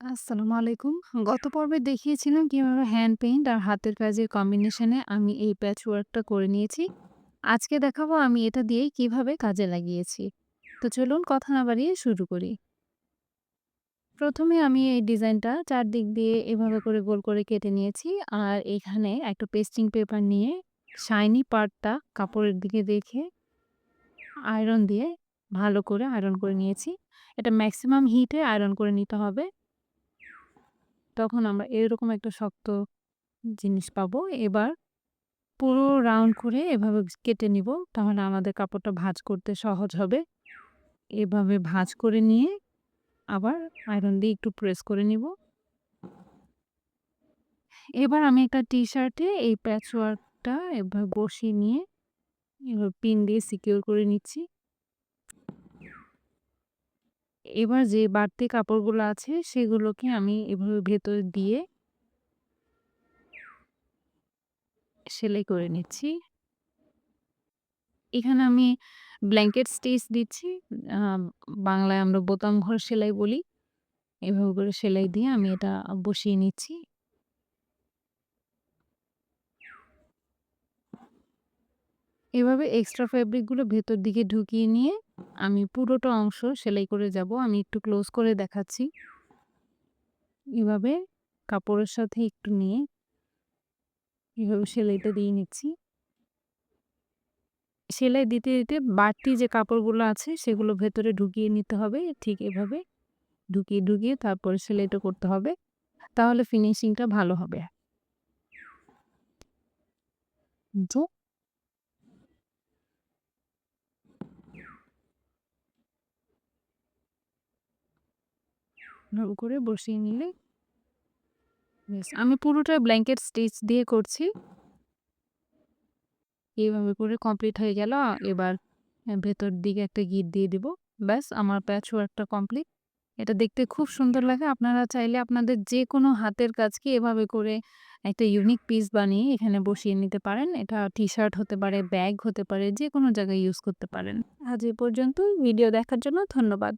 আসসালামু আলাইকুম। গত পর্বে দেখিয়েছিলাম কীভাবে হ্যান্ড পেইন্ট আর হাতের কাজের কম্বিনেশনে আমি এই প্যাচ ওয়ার্কটা করে নিয়েছি। আজকে দেখাবো আমি এটা দিয়ে কীভাবে কাজে লাগিয়েছি। তো চলুন কথা না বাড়িয়ে শুরু করি। প্রথমে আমি এই ডিজাইনটা চারদিক দিয়ে এভাবে করে গোল করে কেটে নিয়েছি। আর এখানে একটা পেস্টিং পেপার নিয়ে শাইনি পার্টটা কাপড়ের দিকে রেখে আয়রন দিয়ে ভালো করে আয়রন করে নিয়েছি। এটা ম্যাক্সিমাম হিটে আয়রন করে নিতে হবে। তখন আমরা এরকম একটা শক্ত জিনিস পাবো। এবার পুরো রাউন্ড করে এভাবে কেটে নিব। তাহলে আমাদের কাপড়টা ভাঁজ করতে সহজ হবে। এভাবে ভাঁজ করে নিয়ে আবার আয়রন দিয়ে একটু প্রেস করে নিব। এবার আমি একটা টি-শার্টে এই প্যাচওয়ার্কটা এভাবে বসিয়ে নিয়ে, এভাবে পিন দিয়ে সিকিউর করে নিচ্ছি। এবার যে বাড়তি কাপড়গুলো আছে, সেগুলোকে আমি এভাবে ভেতর দিয়ে সেলাই করে নিচ্ছি। এখানে আমি ব্ল্যাঙ্কেট স্টিচ দিচ্ছি। বাংলায় আমরা বোতাম ঘর সেলাই বলি। এভাবে করে সেলাই দিয়ে আমি এটা বসিয়ে নিচ্ছি। এভাবে এক্সট্রা ফেব্রিকগুলো ভেতর দিকে ঢুকিয়ে নিয়ে আমি পুরোটা অংশ সেলাই করে যাব। আমি একটু ক্লোজ করে দেখাচ্ছি। এভাবে কাপড়ের সাথে একটু নিয়ে এভাবে সেলাইটা দিয়ে নিচ্ছি। সেলাই দিতে, দিতে বাড়তি যে কাপড়গুলো আছে সেগুলো ভেতরে ঢুকিয়ে নিতে হবে। ঠিক এভাবে ঢুকিয়ে, ঢুকিয়ে তারপরে সেলাইটা করতে হবে। তাহলে ফিনিশিংটা ভালো হবে। জি। এভাবে উপরে বসিয়ে নিলে আমি পুরোটা ব্ল্যাঙ্কেট স্টিচ দিয়ে করছি। এভাবে করে কমপ্লিট হয়ে গেল। এবার ভেতর দিকে একটা গিঁট দিয়ে দিব। ব্যাস আমার প্যাচওয়ার্কটা কমপ্লিট। এটা দেখতে খুব সুন্দর লাগে। আপনারা চাইলে আপনাদের যে কোনো হাতের কাজকে এভাবে করে একটা ইউনিক পিস বানিয়ে এখানে বসিয়ে নিতে পারেন। এটা টি-শার্ট হতে পারে, ব্যাগ হতে পারে, যে কোনো জায়গায় ইউজ করতে পারেন। আজ এ পর্যন্তই। ভিডিও দেখার জন্য ধন্যবাদ।